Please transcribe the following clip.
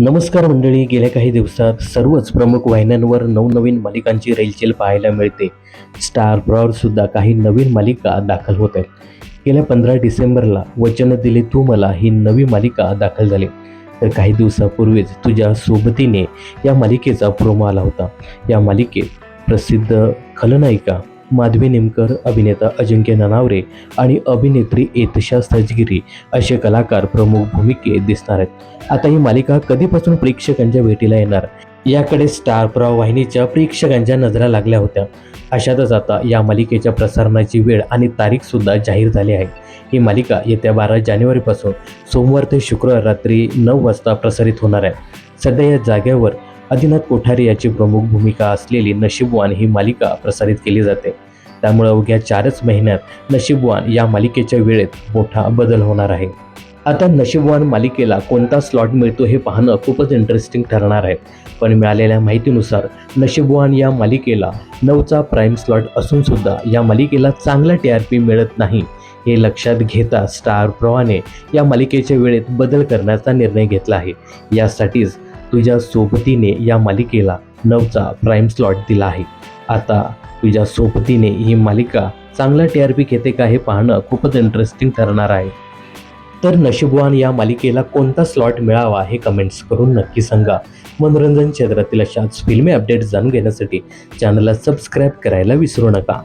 नमस्कार मंडळी गेल्या काही दिवसात सर्वच प्रमुख वाहिन्यांवर नवनवीन मालिकांची रेलचेल पाहायला मिळते. स्टार प्रॉवर सुद्धा काही नवीन मालिका दाखल होत आहेत. गेल्या पंधरा डिसेंबरला वचन दिले तू मला ही नवी मालिका दाखल झाली. तर काही दिवसापूर्वीच तुझ्या सोबतीने या मालिकेचा प्रोमो आला होता. या मालिकेत प्रसिद्ध खलनायिका माधवी निमकर अभिनेता अजिंक्य ननावरे आणि अभिनेत्री एतशा सजगिरी असे कलाकार प्रमुख भूमिकेत दिसणार आहेत. आता ही मालिका कधीपासून प्रेक्षकांच्या भेटीला येणार? याकडे स्टार प्रवाह वाहिनीच्या प्रेक्षकांच्या नजरा लागल्या होत्या. अशातच आता या मालिकेच्या प्रसारणाची वेळ आणि तारीख सुद्धा जाहीर झाली आहे. ही मालिका येत्या बारा जानेवारीपासून सोमवार ते शुक्रवार रात्री नऊ वाजता प्रसारित होणार आहे. सध्या या जागेवर आदिनाथ कोठारी याची प्रमुख भूमिका असलेली नशीबवान ही मालिका प्रसारित केली जाते. त्यामुळे अवघ्या चारच महिन्यात नशीबवान या मालिकेच्या वेळेत मोठा बदल होणार आहे. आता नशीबवान मालिकेला कोणता स्लॉट मिळतो हे पाहणं खूपच इंटरेस्टिंग ठरणार आहे. पण मिळालेल्या माहितीनुसार नशीबवान या मालिकेला नऊचा प्राईम स्लॉट असून सुद्धा या मालिकेला चांगला टी आर पी मिळत नाही. हे लक्षात घेता स्टार प्रवाने या मालिकेच्या वेळेत बदल करण्याचा निर्णय घेतला आहे. यासाठीच तुझ्या सोबतीने या मालिकेला नऊचा प्राईम स्लॉट दिला आहे. आता तुझ्या सोबतीने ही मालिका चांगला टी आर पी घेते का हे पाहणं खूपच इंटरेस्टिंग ठरणार आहे. तर नशिबवान या मालिकेला कोणता स्लॉट मिळावा हे कमेंट्स करून नक्की सांगा. मनोरंजन क्षेत्रातील अशाच फिल्मी अपडेट्स जाणून घेण्यासाठी चॅनलला सबस्क्राईब करायला विसरू नका.